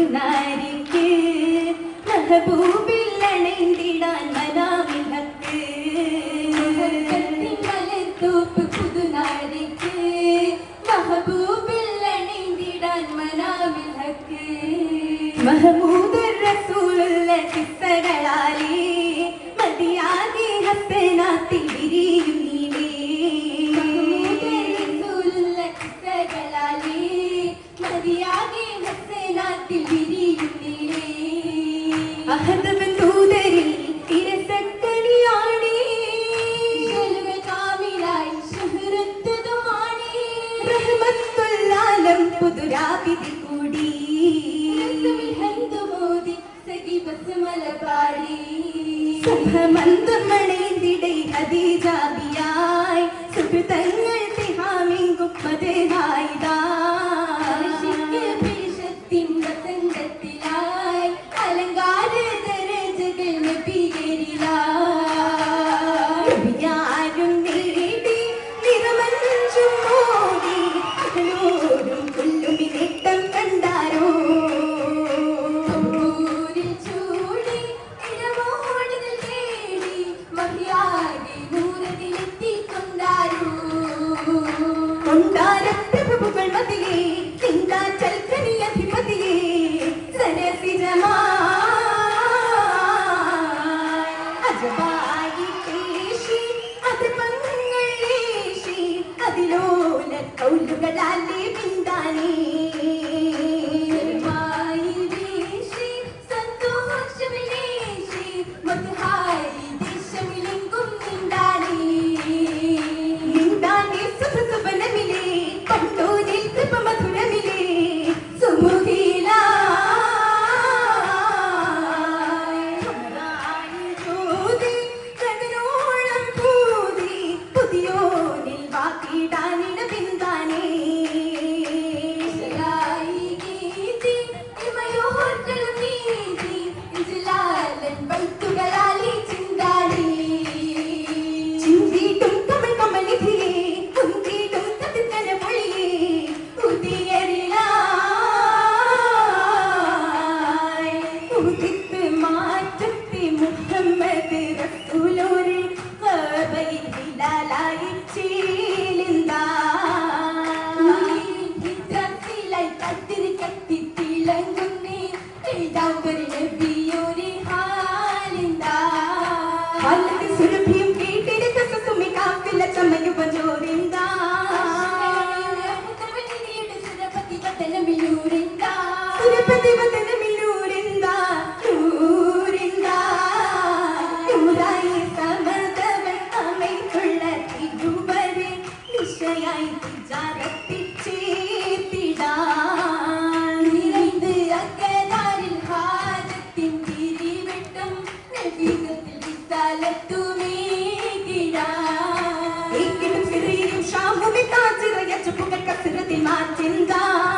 മഹബൂബിൽ മെഹബൂബിൽ അണൈതിടാൻ മനാമിഹക്ക് മലത്തൂപ്പ് പുതുനാരിക്ക് മെഹബൂബിൽ അണൈതിടാൻ മനാമിഹക്ക് റസൂലുള്ള ചിത്തകളാലേ जमा മാറ്റിന്താ.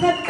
생각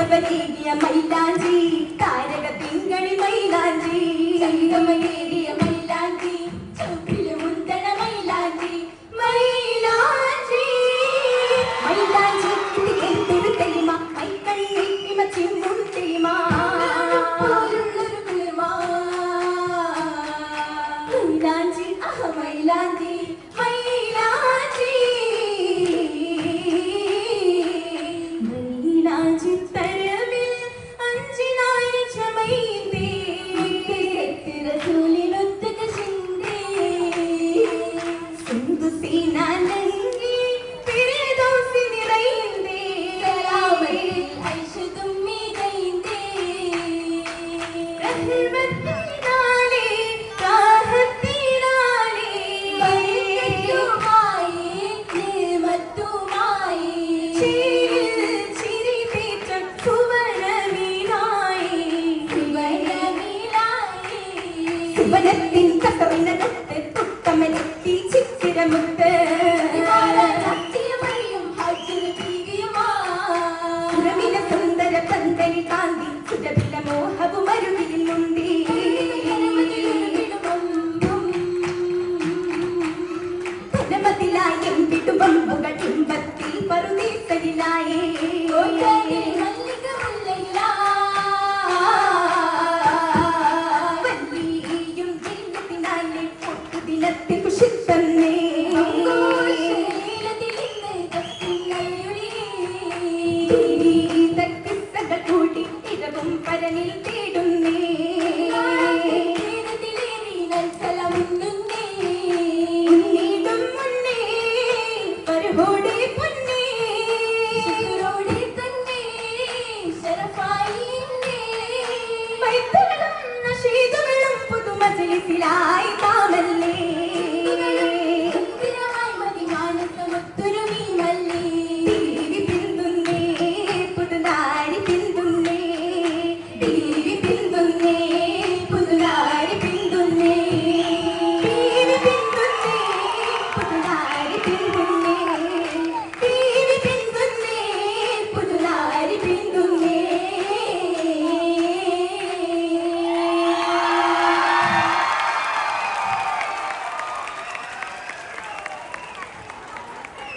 ಸಂಗಮನೇರಿಯ ಮೈಲಾಂಜಿ ತಾರಗ ಪಿಂಗಣಿ ಮೈಲಾಂಜಿ ಸಂಗಮನೇರಿಯ ಮೈಲಾಂಜಿ ಚೌಕಿಲು ಮುಂದನ ಮೈಲಾಂಜಿ ಮೈಲಾಂಜಿ ಮೈಲಾಂಜಿ ಇದು ಗೆದ್ದಿರು ತೆಲಿಮ ಮೈ ಕಣ್ಣಿ ನಿಮ್ಮ ಚಿಮ್ಮುಂ ತೆಲಿಮಾ കരണിൽ തേടുന്നേ. ശരഫായി പുതുമജലിസിലാ.